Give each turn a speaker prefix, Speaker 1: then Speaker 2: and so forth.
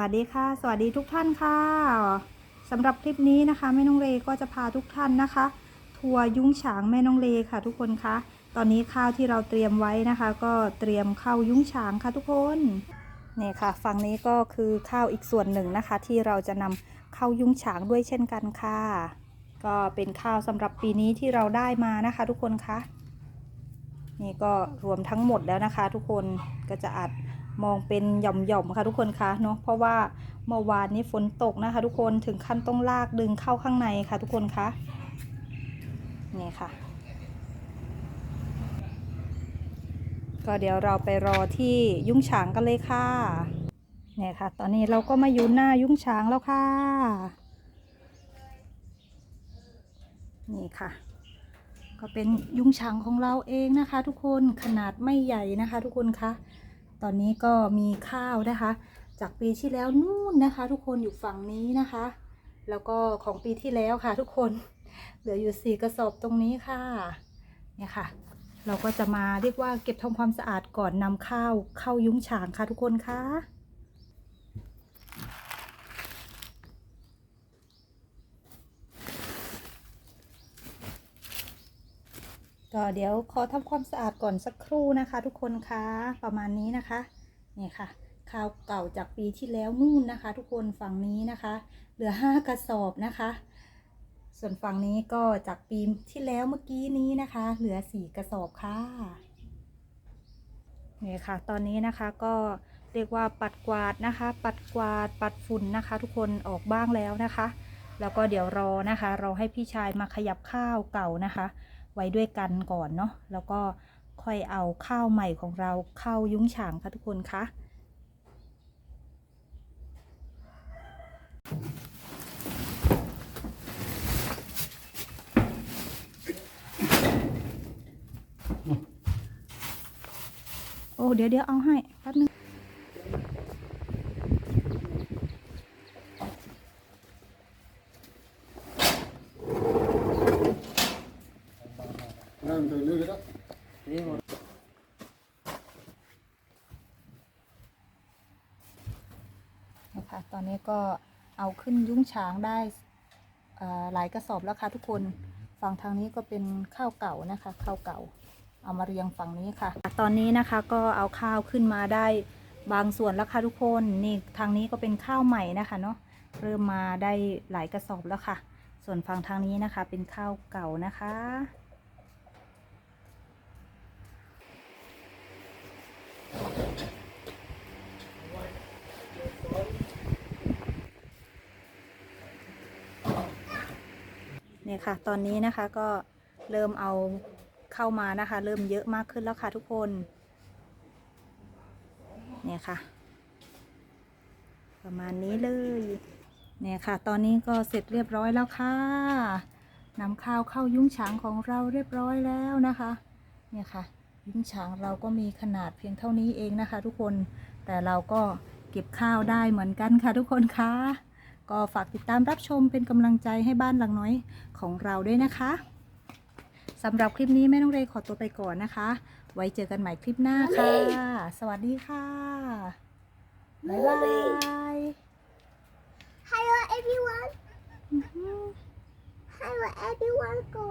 Speaker 1: วัสดีค่ะ สวัสดีทุกท่านค่ะสำหรับคลิปนี้นะคะแม่น้องเลก็จะพาทุกท่านนะคะ ทัวร์ยุ้งฉางแม่น้องเลค่ะทุกคนคะตอนนี้ข้าวที่เราเตรียมไว้นะคะ ก็เตรียมเข้ายุ้งฉางค่ะทุกคนนี่ค่ะฝั่งนี้ก็คือข้าวอีกส่วนหนึ่งนะคะ ที่เราจะนำเข้ายุ้งฉางด้วยเช่นกันค่ะ ก็เป็นข้าวสำหรับปีนี้ที่เราได้มานะคะ ทุกคนคะนี่ก็รวมทั้งหมดแล้วนะคะ ทุกคนก็จะอัด มองเป็นหย่อมๆค่ะทุกคนคะเนาะเพราะว่าเมื่อวานนี้ฝนตกนะคะ ทุกคนถึงขั้นต้องลากดึงเข้าข้างในค่ะ ทุกคนคะนี่ค่ะ ก็เดี๋ยวเราไปรอที่ยุ้งฉางกันเลยค่ะเนี่ยค่ะ ตอนนี้เราก็มาอยู่หน้ายุ้งฉางแล้วค่ะ นี่ค่ะ ก็เป็นยุ้งฉางของเราเองนะคะ ทุกคนขนาดไม่ใหญ่นะคะ ทุกคนคะ ตอนนี้ก็มีข้าวนะคะ จากปีที่แล้วนู่นนะคะ ทุกคนอยู่ฝั่งนี้นะคะ แล้วก็ของปีที่แล้วค่ะ ทุกคนเหลืออยู่สี่กระสอบตรงนี้ค่ะเนี่ยค่ะ เราก็จะมาเรียกว่าเก็บทำความสะอาดก่อนนำข้าวเข้ายุ้งฉางค่ะทุกคนคะ ก็เดี๋ยวขอทำความสะอาดก่อนสักครู่นะคะ ทุกคนคะประมาณนี้นะคะนี่ค่ะข้าวเก่าจากปีที่แล้วนู่นนะคะ ทุกคนฝั่งนี้นะคะ เหลือห้ากระสอบนะคะ ส่วนฝั่งนี้ก็จากปีที่แล้วเมื่อกี้นี้นะคะ เหลือสี่กระสอบค่ะนี่ค่ะ ตอนนี้นะคะก็เรียกว่าปัดกวาดนะคะ ปัดกวาดปัดฝุ่นนะคะ ทุกคนออกบ้างแล้วนะคะ แล้วก็เดี๋ยวรอนะคะราให้พี่ชายมาขยับข้าวเก่านะคะ ไว้ด้วยกันก่อนเนาะแล้วก็ค่อยเอาข้าวใหม่ของเราเข้ายุ้งฉางค่ะทุกคนคะโอ้เดี๋ยวเดี๋ยวเอาให้แป๊บนึง
Speaker 2: นั่นตัวนี้ก็ได้
Speaker 1: นะคะตอนนี้ก็เอาขึ้นยุ้งฉางได้เอ่อหลายกระสอบแล้วค่ะทุกคน ฝั่งทางนี้ก็เป็นข้าวเก่านะคะข้าวเก่า เอามาเรียงฝั่งนี้ค่ะ ตอนนี้นะคะก็เอาข้าวขึ้นมาได้บางส่วนแล้วค่ะทุกคนนี่ทางนี้ก็เป็นข้าวใหม่นะคะเนาะเริ่มมาได้หลายกระสอบแล้วค่ะ ส่วนฝั่งทางนี้นะคะเป็นข้าวเก่านะคะ เนี่ยค่ะ ตอนนี้นะคะก็เริ่มเอาเข้ามานะคะ เริ่มเยอะมากขึ้นแล้วค่ะทุกคน เนี่ยค่ะ ประมาณนี้เลย เนี่ยค่ะ ตอนนี้ก็เสร็จเรียบร้อยแล้วค่ะนำข้าวเข้ายุ้งฉางของเราเรียบร้อยแล้วนะคะ เนี่ยค่ะ ยุ้งฉางเราก็มีขนาดเพียงเท่านี้เองนะคะ ทุกคนแต่เราก็เก็บข้าวได้เหมือนกันค่ะทุกคนคะ ก็ฝากติดตามรับชมเป็นกำลังใจให้บ้านหลังน้อยของเราด้วยนะคะสำหรับคลิปนี้แม่น้องเรย์ขอตัวไปก่อนนะคะ ไว้เจอกันใหม่คลิปหน้าค่ะ สวัสดีค่ะ บ๊ายบาย
Speaker 3: Hello everyone. Hello everyone. Go.